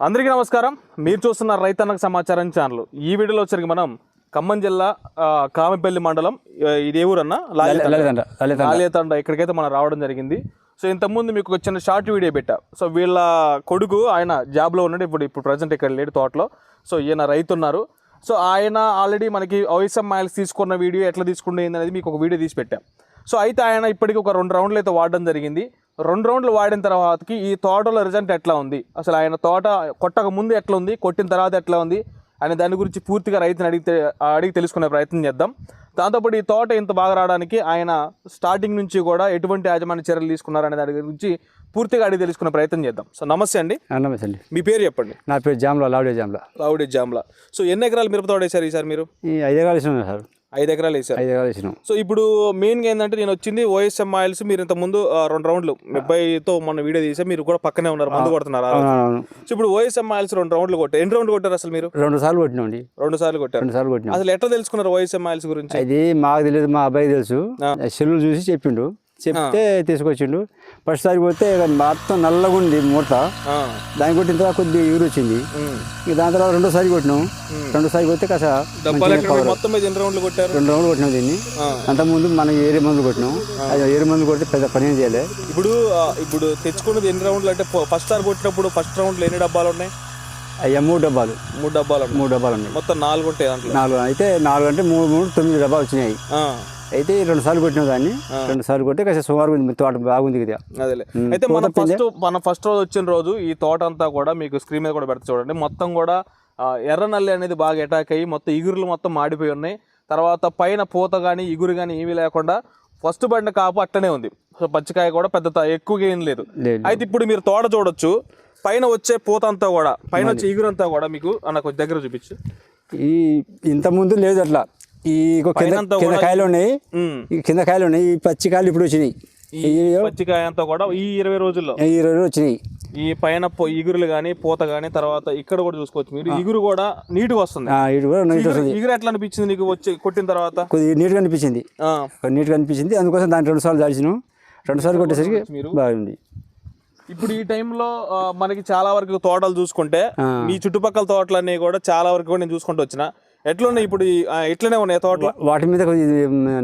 అందరికీ నమస్కారం. మీరు చూస్తున్న రైతన్నకు సమాచారం ఛానల్. ఈ వీడియోలో వచ్చరికి మనం ఖమ్మం జిల్లా కామెపల్లి మండలం ఇది ఏ ఊరన్నా? లాలితండ ఇక్కడికైతే మనం రావడం జరిగింది. సో ఇంతకుముందు మీకు ఒక చిన్న షార్ట్ వీడియో పెట్టా. సో వీళ్ళ కొడుకు ఆయన జాబ్లో ఉన్నాడు. ఇప్పుడు ఇప్పుడు ప్రజెంట్ ఇక్కడ లేడు తోటలో. సో ఈయన రైతు ఉన్నారు సో ఆయన ఆల్రెడీ మనకి ఓఎస్ఎం మైల్స్ తీసుకున్న వీడియో ఎట్లా తీసుకుంటే అనేది మీకు ఒక వీడియో తీసి పెట్టాం. సో అయితే ఆయన ఇప్పటికి ఒక రెండు రౌండ్లు అయితే వాడడం జరిగింది. రెండు రౌండ్లు వాడిన తర్వాతకి ఈ తోటలో రిజల్ట్ ఎట్లా ఉంది? అసలు ఆయన తోట కొట్టక ముందు ఎట్లా ఉంది? కొట్టిన తర్వాత ఎట్లా ఉంది? అనే దాని గురించి పూర్తిగా రైతుని అడిగితే అడిగి తెలుసుకునే ప్రయత్నం చేద్దాం. దాంతోపాటు ఈ తోట ఇంత బాగా రావడానికి ఆయన స్టార్టింగ్ నుంచి కూడా ఎటువంటి యాజమాన్య చర్యలు తీసుకున్నారనే దాని గురించి పూర్తిగా అడిగి తెలుసుకునే ప్రయత్నం చేద్దాం. సో నమస్తే అండి. నమస్తే అండి. మీ పేరు చెప్పండి. నా పేరు జామ్లా లావుడే జామ్లా. లావుడి జామ్లా. సో ఎన్ని ఎకరాలు మిరప తోట వేశారు ఈసారి మీరు? ఈ ఐదు ఎకరాలు సార్. ఐదు ఎకరాలు వేశారు. ఐదు ఎకరాలు వేసినాం. సో ఇప్పుడు మెయిన్గా ఏంటంటే నేను వచ్చింది ఓఎస్ఎం ఆయిల్స్ మీరు ఇంత ముందు రెండు రౌండ్లు ముప్పైతో మొన్న వీడియో తీసా మీరు కూడా పక్కనే ఉన్నారు మందు కొడుతున్నారు సో ఇప్పుడు ఓఎస్ఎం ఆయిల్స్ రెండు రౌండ్లు కొట్టారు ఎన్ని రౌండ్లు కొట్టారు అసలు మీరు? రెండు సార్లు కొట్టినాం అండి. రెండు సార్లు కొట్టారు. రెండు సార్లు కొట్టినాం. అసలు ఎట్లా తెలుసుకున్నారు ఓఎస్ఎం ఆయిల్స్ గురించి? అది మాకు తెలియదు మా అబ్బాయి తెలుసు. సెల్లు చూసి చెప్పిండు. చెప్తే తీసుకొచ్చిండు. ఫస్ట్ సారి పోతే మొత్తం నల్లగా ఉంది మూట. ఆ, దాన్ని కొట్టిన తర్వాత కొద్దిగా ఎగురు వచ్చింది. దాని తర్వాత రెండోసారి కొట్టినాం. రెండోసారి కొడితే కాస్త రెండు రౌండ్లు కొట్టినాం దీన్ని. అంతకుముందు మనం ఏరే మందులు కొట్టినాం. అది ఏరే మందులు కొడితే పెద్ద పని ఏం చేయలే. ఇప్పుడు ఇప్పుడు తెచ్చుకున్నది ఎన్ని రౌండ్లు అంటే ఫస్ట్ సార్ కొట్టినప్పుడు ఫస్ట్ రౌండ్లో ఎన్ని డబ్బాలు ఉన్నాయి? అయ్యా మూడు డబ్బాలు. మూడు డబ్బాలు మూడు డబ్బాలు ఉన్నాయి. మొత్తం నాలుగు ఉంటాయి నాలుగు. అయితే నాలుగు అంటే మూడు మూడు తొమ్మిది డబ్బాలు వచ్చినాయి. అయితే రెండు సార్లు కొట్టిన దాన్ని. రెండు సార్లు కొట్టి కాస్త సుమారు తోట బాగుంది కదా అదేలే. అయితే మన ఫస్ట్ మన ఫస్ట్ రోజు వచ్చిన రోజు ఈ తోట అంతా కూడా మీకు స్క్రీన్ మీద కూడా పెడతా చూడండి. మొత్తం కూడా ఎర్ర నల్లి అనేది బాగా అటాక్ అయ్యి మొత్తం ఇగురులు మొత్తం మాడిపోయి ఉన్నాయి. తర్వాత పైన పూత కానీ ఇగురు కానీ ఏమీ లేకుండా ఫస్ట్ పడిన కాపు అట్టనే ఉంది. సో పచ్చికాయ కూడా పెద్ద ఎక్కువగా ఏం లేదు. అయితే ఇప్పుడు మీరు తోట చూడొచ్చు. పైన వచ్చే పూత అంతా కూడా పైన వచ్చే ఇగురు అంతా కూడా మీకు కొంచెం దగ్గర చూపించు. ఈ ఇంత ముందు లేదు అట్లా. ఈ కింద కింద కాయలు ఉన్నాయి. కింద కాయలు ఉన్నాయి. ఈ పచ్చి కాయలు ఇప్పుడు వచ్చినాయి. ఈ పచ్చికాయ అంతా కూడా ఈ ఇరవై రోజుల్లో. ఈ ఇరవై రోజులు వచ్చినాయి. ఈ పైన ఇగురులు కానీ పూత కానీ తర్వాత ఇక్కడ కూడా చూసుకోవచ్చు మీరు. ఇగురు కూడా నీట్గా వస్తుంది. ఇగురు- వస్తుంది. ఇగురు ఎట్లా అనిపించింది నీకు వచ్చి కొట్టిన తర్వాత? కొద్దిగా నీట్గా అనిపించింది. నీట్గా అనిపించింది. అందుకోసం దాన్ని రెండు సార్లు దాల్చినాం. రెండు సార్లు కొట్టేసరికి మీరు? బాగుంది. ఇప్పుడు ఈ టైంలో మనకి చాలా వరకు తోటలు చూసుకుంటే. మీ చుట్టుపక్కల తోటలన్నీ కూడా చాలా వరకు కూడా నేను చూసుకుంటూ వచ్చిన. ఎట్లున్నాయి ఇప్పుడు ఎట్లనే ఉన్నాయి తోటలు? వాటి మీద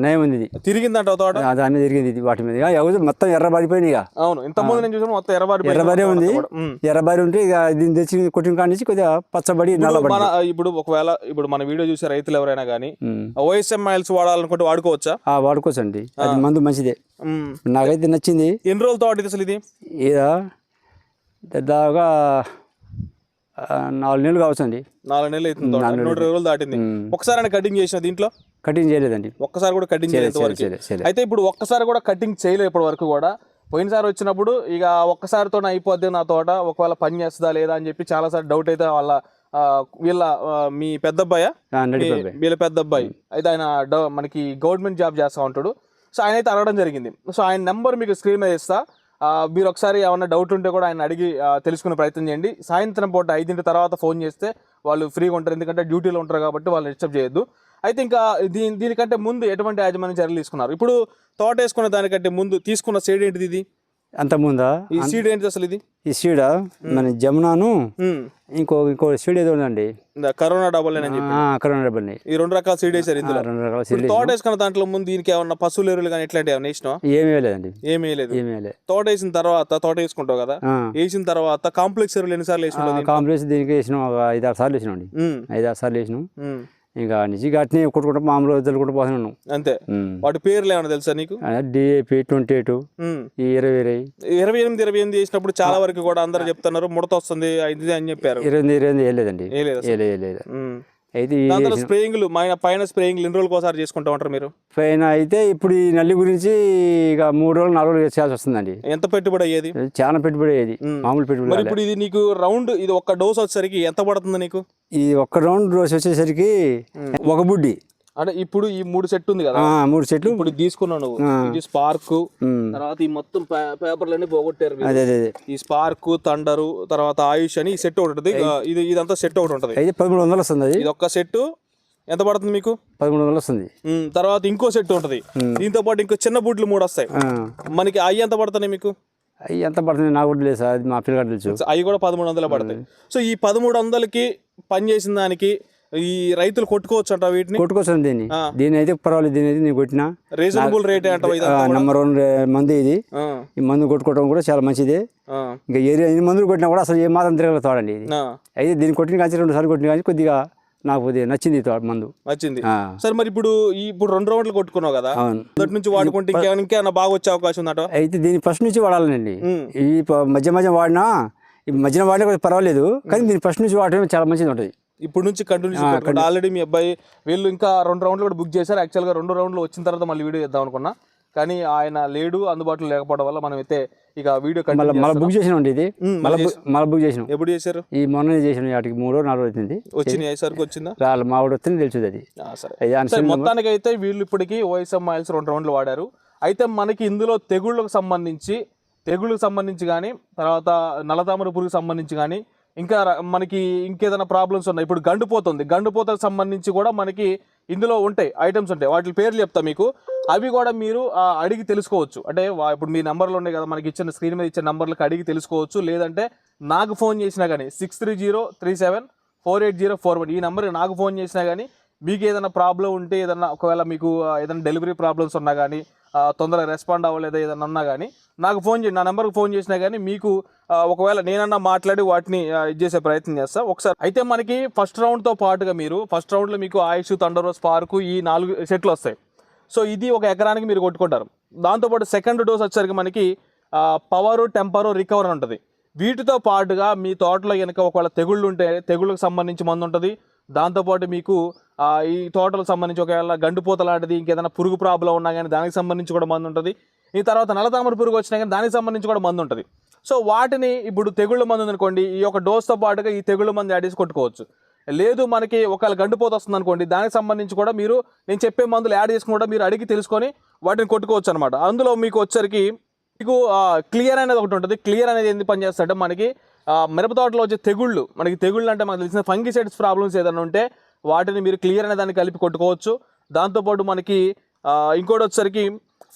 నయం ఉంది తిరిగిందంట తోట? దాని మీద తిరిగింది ఇది వాటి మీద. ఎవరు మొత్తం ఎర్ర పడిపోయినాయి ఇక. అవును. ఇంతకుముందు నేను చూసాను మొత్తం ఎర్రబారి ఎర్రబరే ఉంది. తోట. ఎర్రబారి ఉంటే ఇక దీన్ని తెచ్చి కొట్టిన కాడి నుంచి కొద్దిగా పచ్చబడి నల్లబడి. ఇప్పుడు ఒకవేళ ఇప్పుడు మన వీడియో చూసే రైతులు ఎవరైనా కానీ. ఓఎస్ఎం మైల్స్ వాడాలనుకుంటే వాడుకోవచ్చా? ఆ, వాడుకోవచ్చండి. అది మందు మంచిదే. నాకైతే నచ్చింది. ఎన్ని రోజులు తోట అసలు ఇది? ఇదా దాదాపుగా నాలుగు నెలలు కావచ్చండి నాలుగు నెలలు అవుతుంది. నూట రోజులు దాటింది. ఉమ్. ఒక్కసారి కటింగ్ చేసిన దీంట్లో? కటింగ్ చేయలేదండి. ఒక్కసారి కూడా కటింగ్ చేయలేదు. అయితే ఇప్పుడు ఒక్కసారి కూడా కటింగ్ చేయలేదు ఇప్పటి వరకు కూడా. పోయినసారి వచ్చినప్పుడు ఇక ఒక్కసారితో అయిపోద్ది నా తోట. ఒకవేళ పని చేస్తుందా లేదా అని చెప్పి చాలాసార్లు డౌట్ అయితే వాళ్ళ వీళ్ళ మీ పెద్ద అబ్బాయా. వీళ్ళ పెద్ద అబ్బాయి అయితే ఆయన మనకి గవర్నమెంట్ జాబ్ చేస్తూ ఉంటాడు. సో ఆయన అయితే అడగడం జరిగింది. సో ఆయన నెంబర్ మీకు స్క్రీన్ మీద ఇస్తా. మీరు ఒకసారి ఏమన్నా డౌట్ ఉంటే కూడా ఆయన అడిగి తెలుసుకునే ప్రయత్నం చేయండి. సాయంత్రం పూట ఐదింటి తర్వాత ఫోన్ చేస్తే వాళ్ళు ఫ్రీగా ఉంటారు. ఎందుకంటే డ్యూటీలో ఉంటారు కాబట్టి వాళ్ళు డిస్టర్బ్ చేయొద్దు. అయితే ఇంకా దీని దీనికంటే ముందు ఎటువంటి యాజమాన్య చర్యలు తీసుకున్నారు? ఇప్పుడు తోట వేసుకున్న దానికంటే ముందు తీసుకున్న సైడ్ ఏంటిది ఇది? అంత ముందా? ఈ సీడ్ ఏంటిది అసలు ఇది? ఈ సీడ? మన జమునాను. ఇంకో ఇంకో సీడ్ ఏదో ఉందండి. కరోనా డబల్ అక్కడ ఉండబండి ఈ రెండు రకాల సీడ్ వేసారు ఇందులో. రెండు రకాల సీడ్ తోట వేసుకున్న దాంట్లో ముందు దీనికి ఏమన్నా పశువుల ఎరువులు కానీ ఇట్లాంటివి ఏమన్నా వేసినావా? ఏమీ వేయలేదండి. ఏమీ లేదు ఏమీ వేయలే తోట వేసిన తర్వాత తోట వేసుకుంటావు కదా? వేసిన తర్వాత కాంప్లెక్స్ ఎరువులు ఎన్నిసార్లు వేసుకుంటావు కాంప్లెక్స్ దీనికి వేసినాం ఒక ఐదు ఆరు సార్లు వేసినాం అండి. ఐదు ఆరు సార్లు వేసినాం. ఇంకా నుంచి గట్టిని కొట్టుకుంటూ మామూలు వదులుకుంటూ పోతున్నాం అంతే. వాటి పేర్లు ఏమైనా తెలుసా నీకు? డిఏపి ట్వంటీ ఎయిట్ ఈ ఇరవై ఇరవై. ఇరవై ఎనిమిది ఇరవై ఎనిమిది వేసినప్పుడు చాలా వరకు కూడా అందరు చెప్తున్నారు ముడత వస్తుంది ఇది అని చెప్పారు. ఇరవై ఎనిమిది ఇరవై ఎనిమిది వేయలేదండి. వేయలేదు. అయితే స్ప్రేయింగ్లు మన పైన స్ప్రేయింగ్లు ఎన్ని రోజులకు ఒకసారి చేసుకుంటా ఉంటారు మీరు? పైన అయితే ఇప్పుడు ఈ నల్లి గురించి ఇక మూడు రోజులు నాలుగు రోజులు చేయాల్సి వస్తుందండి. ఎంత పెట్టుబడి అయ్యేది? చాలా పెట్టుబడి అయ్యేది. మ్మ్. మామూలు పెట్టుబడి. ఇప్పుడు ఇది నీకు రౌండ్ ఇది ఒక డోస్ వచ్చేసరికి ఎంత పడుతుంది నీకు? ఈ ఒక్క రౌండ్ రోజు వచ్చేసరికి ఒక బుడ్డి. అంటే ఇప్పుడు ఈ మూడు సెట్ ఉంది కదా. మూడు చెట్లు ఇప్పుడు తీసుకున్నావు నువ్వు. ఇది స్పార్క్. తర్వాత ఈ మొత్తం పేపర్లన్నీ పోగొట్టారు. అదే అదే ఈ స్పార్క్ థండరు తర్వాత ఆయుష్ అని ఈ సెట్ ఒకటి ఉంటుంది. ఇది ఇదంతా సెట్ ఒకటి ఉంటుంది. అయితే పదమూడు వందలు వస్తుంది ఇది ఒక్క సెట్ ఎంత పడుతుంది మీకు? పదమూడు వందలు వస్తుంది. తర్వాత ఇంకో సెట్ ఉంటుంది. దీంతో పాటు ఇంకో చిన్న బూట్లు మూడు వస్తాయి. మనకి అవి ఎంత పడుతున్నాయి మీకు? అవి ఎంత పడుతుంది నాకు కూడా లేదు సార్. అది మా పిల్లగాడు తెలుసు. అవి కూడా పదమూడు వందలు పడతాయి. సో ఈ పదమూడు వందలకి పని చేసిన దానికి ఈ రైతులు కొట్టుకోవచ్చు అంట వీటిని? కొట్టుకొస్తాను దీన్ని. దీని అయితే పర్వాలేదు దీని అయితే నేను కొట్టినా. రీజనబుల్ రేట్ ఇది నెంబర్ వన్ మంది ఇది. ఈ మందు కొట్టుకోవడం కూడా చాలా మంచిది. ఇంకా ఏరియా ఎన్ని మందులు కొట్టినా కూడా అసలు ఏ మాత్రం తిరగలుగుతాడండి ఇది. ఆ, అయితే దీన్ని కొట్టిన కానీ రెండు సార్లు కొట్టిన కానీ కొద్దిగా నాకు నచ్చింది మందు. వచ్చింది ఆ, సరే మరి ఇప్పుడు ఇప్పుడు రెండు రౌండ్లు కొట్టుకున్నావు కదా? మొదటి నుంచి వాడుకుంటే ఇంకేమైనా బాగా వచ్చే అవకాశం ఉందట? అయితే దీన్ని ఫస్ట్ నుంచి వాడాలండి. ఈ మధ్య మధ్య వాడినా ఈ మధ్యన వాడినా కూడా పర్వాలేదు కానీ దీన్ని ఫస్ట్ నుంచి వాడటం చాలా మంచిది ఉంటుంది. ఇప్పుడు నుంచి కంటిన్యూ ఆల్రెడీ మీ అబ్బాయి వీళ్ళు ఇంకా రెండు రౌండ్లు కూడా బుక్ చేశారు. యాక్చువల్గా రెండు రౌండ్లు వచ్చిన తర్వాత మళ్ళీ వీడియో చేద్దాం అనుకున్నా. కానీ ఆయన లేడు అందుబాటులో లేకపోవడం వల్ల మనం అయితే ఇక వీడియో మళ్ళీ బుక్ చేసినాం ఇది. మళ్ళీ బుక్ చేసినాం. ఎప్పుడు చేశారు? ఈ మొన్ననే చేసిన వాటికి మూడో నాలుగో అవుతుంది వచ్చింది అయ్యేసరికి వచ్చిందా? రాళ్ళు మా వాడు వస్తుంది తెలుస్తుంది అది. సరే. మొత్తానికి అయితే వీళ్ళు ఇప్పటికి ఓఎస్ఎం ఆయిల్స్ రెండు రౌండ్లు వాడారు. అయితే మనకి ఇందులో తెగుళ్ళకు సంబంధించి తెగుళ్ళకు సంబంధించి కానీ తర్వాత నల్లతామర పురుగుకు సంబంధించి కానీ ఇంకా మనకి ఇంకేదైనా ప్రాబ్లమ్స్ ఉన్నాయి ఇప్పుడు గండుపోతుంది గండుపోతకు సంబంధించి కూడా మనకి ఇందులో ఉంటాయి ఐటమ్స్ ఉంటాయి. వాటి పేర్లు చెప్తా మీకు. అవి కూడా మీరు అడిగి తెలుసుకోవచ్చు. అంటే ఇప్పుడు మీ నెంబర్లు ఉన్నాయి కదా మనకి ఇచ్చిన స్క్రీన్ మీద ఇచ్చిన నెంబర్లకు అడిగి తెలుసుకోవచ్చు. లేదంటే నాకు ఫోన్ చేసినా కానీ six three zero three seven four eight zero four one ఈ నెంబర్కి నాకు ఫోన్ చేసినా కానీ మీకు ఏదైనా ప్రాబ్లం ఉంటే ఏదన్నా ఒకవేళ మీకు ఏదైనా డెలివరీ ప్రాబ్లమ్స్ ఉన్నా కానీ తొందరగా రెస్పాండ్ అవ్వలేదు ఏదైనా ఉన్నా కానీ నాకు ఫోన్ చేయండి నా నెంబర్కి ఫోన్ చేసినా కానీ మీకు ఒకవేళ నేనన్నా మాట్లాడి వాటిని ఇది చేసే ప్రయత్నం చేస్తా. ఒకసారి అయితే మనకి ఫస్ట్ రౌండ్తో పాటుగా మీరు ఫస్ట్ రౌండ్లో మీకు ఆయుష్ తండరో స్పార్కు ఈ నాలుగు సెట్లు వస్తాయి. సో ఇది ఒక ఎకరానికి మీరు కొట్టుకుంటారు. దాంతోపాటు సెకండ్ డోస్ వచ్చేసరికి మనకి పవరు టెంపరు రికవర్ ఉంటుంది. వీటితో పాటుగా మీ తోటలో కనుక ఒకవేళ తెగుళ్ళు ఉంటే తెగుళ్ళకు సంబంధించి మందు ఉంటుంది. దాంతోపాటు మీకు ఈ తోటలకు సంబంధించి ఒకవేళ గండుపోత లాంటిది ఇంకేదైనా పురుగు ప్రాబ్లం ఉన్నా కానీ దానికి సంబంధించి కూడా మందు ఉంటుంది. ఈ తర్వాత నల్లతామర పురుగు వచ్చినా కానీ దానికి సంబంధించి కూడా మందు ఉంటుంది. సో వాటిని ఇప్పుడు తెగుళ్ళ మందు అనుకోండి ఈ యొక్క డోస్తో పాటుగా ఈ తెగుళ్ళ మందు యాడ్ చేసి కొట్టుకోవచ్చు. లేదు మనకి ఒకవేళ గండిపోత వస్తుంది అనుకోండి దానికి సంబంధించి కూడా మీరు నేను చెప్పే మందులు యాడ్ చేసుకుని కూడా మీరు అడిగి తెలుసుకొని వాటిని కొట్టుకోవచ్చు అనమాట అందులో మీకు వచ్చరికి మీకు క్లియర్ అనేది ఒకటి ఉంటుంది. క్లియర్ అనేది ఎందుకు పనిచేస్తుంటే మనకి మిరప తోటలో వచ్చే తెగుళ్ళు మనకి తెగుళ్ళు అంటే మనకు తెలిసిన ఫంగిసైడ్స్ ప్రాబ్లమ్స్ ఏదైనా ఉంటే వాటిని మీరు క్లియర్ అనే దాన్ని కలిపి కొట్టుకోవచ్చు. దాంతోపాటు మనకి ఇంకోటి వచ్చేసరికి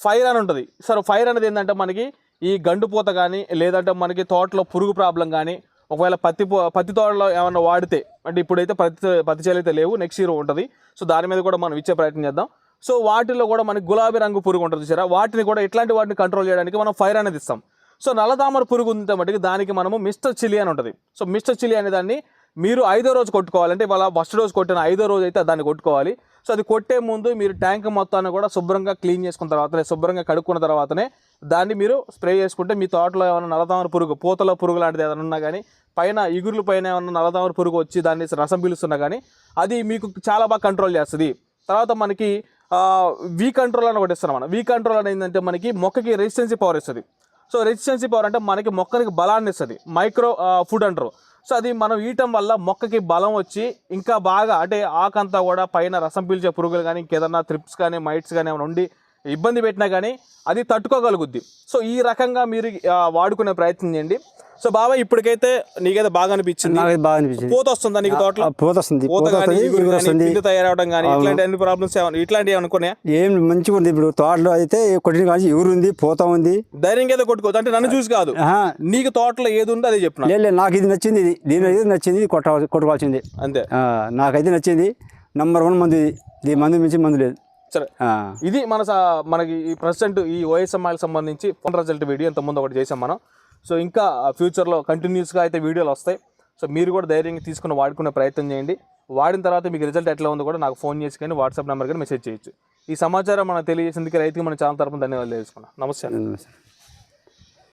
ఫైర్ అని ఉంటుంది. సార్ ఫైర్ అనేది ఏంటంటే మనకి ఈ గండుపోత కానీ లేదంటే మనకి తోటలో పురుగు ప్రాబ్లం కానీ ఒకవేళ పత్తి పత్తి తోటలో ఏమైనా వాడితే అంటే ఇప్పుడైతే పత్తి పత్తి చేలు అయితే లేవు నెక్స్ట్ ఇయర్ ఉంటుంది. సో దాని మీద కూడా మనం ఇచ్చే ప్రయత్నం చేద్దాం. సో వాటిలో కూడా మనకి గులాబీ రంగు పురుగు ఉంటుంది చూసారా? వాటిని కూడా ఇట్లాంటి వాటిని కంట్రోల్ చేయడానికి మనం ఫైర్ అనేది ఇస్తాం. సో నల్లదామర పురుగు ఉంటే మటుకు దానికి మనము మిస్టర్ చిలి అని ఉంటుంది. సో మిస్టర్ చిలి అనే దాన్ని మీరు ఐదో రోజు కొట్టుకోవాలంటే ఇవాళ ఫస్ట్ రోజు కొట్టిన ఐదో రోజు అయితే దాన్ని కొట్టుకోవాలి. సో అది కొట్టే ముందు మీరు ట్యాంక్ మొత్తాన్ని కూడా శుభ్రంగా క్లీన్ చేసుకున్న తర్వాతనే శుభ్రంగా కడుక్కున్న తర్వాతనే దాన్ని మీరు స్ప్రే చేసుకుంటే మీ తోటలో ఏమైనా నల్లదామర పురుగు పూతల పురుగు లాంటిది ఏదైనా ఉన్నా కానీ పైన ఇగుర్ల పైన ఏమైనా నల్లదామర పురుగు వచ్చి దాన్ని రసం పీలుస్తున్నా కానీ అది మీకు చాలా బాగా కంట్రోల్ చేస్తుంది. తర్వాత మనకి వీ కంట్రోల్ అని ఒకటి ఇస్తున్నాం మనం. వీ కంట్రోల్ అనేది ఏంటంటే మనకి మొక్కకి రెసిస్టెన్సీ పవర్ ఇస్తుంది. సో రెసిస్టెన్సీ పవర్ అంటే మనకి మొక్కనికి బలాన్ని ఇస్తుంది. మైక్రో ఫుడ్ అంటారు. సో అది మనం ఈయటం వల్ల మొక్కకి బలం వచ్చి ఇంకా బాగా అంటే ఆకంతా కూడా పైన రసం పీల్చే పురుగులు కానీ ఇంకేదన్నా త్రిప్స్ కానీ మైట్స్ కానీ ఏమైనా ఉండి ఇబ్బంది పెట్టినా కానీ అది తట్టుకోగలుగుద్ది. సో ఈ రకంగా మీరు వాడుకునే ప్రయత్నం చేయండి. సో బాబాయ్ ఇప్పటికైతే నీకైతే బాగా అనిపించింది. నాకు బాగా అనిపించింది. పూత వస్తుందా నీకు తోటలో? పూత వస్తుంది. పూత కానీ తయారవడం కానీ ఇట్లాంటి అన్ని ప్రాబ్లమ్స్ ఏమైనా ఇట్లాంటివి అనుకున్నాయా? ఏం మంచిగా ఉంది. ఇప్పుడు తోటలో అయితే కొట్టిన కానీ ఎవరు ఉంది? పూత ఉంది. ధైర్యంగా ఏదో కొట్టుకోవచ్చు అంటే నన్ను చూసి కాదు. నీకు తోటలో ఏది ఉందో అదే చెప్పిన. లేదు నాకు ఇది నచ్చింది ఇది. దీని ఇది నచ్చింది కొట్ట కొట్టుకోవాల్సింది. అంతే. నాకైతే నచ్చింది. నంబర్ వన్ మందు ఇది మందు మించి మందు లేదు. సరే. ఇది మన మనకి ఈ ప్రజెంట్ ఈ ఓఎస్ఎంఐకి సంబంధించి ఫోన్ రిజల్ట్ వీడియో ఇంత ముందు ఒకటి చేసాం మనం. సో ఇంకా ఫ్యూచర్లో కంటిన్యూస్గా అయితే వీడియోలు వస్తాయి. సో మీరు కూడా ధైర్యంగా తీసుకుని వాడుకునే ప్రయత్నం చేయండి. వాడిన తర్వాత మీకు రిజల్ట్ ఎట్లా ఉందో కూడా నాకు ఫోన్ చేసి కానీ వాట్సాప్ నెంబర్ కానీ మెసేజ్ చేయొచ్చు. ఈ సమాచారం మనకు తెలియజేసేందుకు రైతుకి మన ఛానల్ తరపున ధన్యవాదాలు తెలుసుకున్నాం. నమస్తే నమస్తే.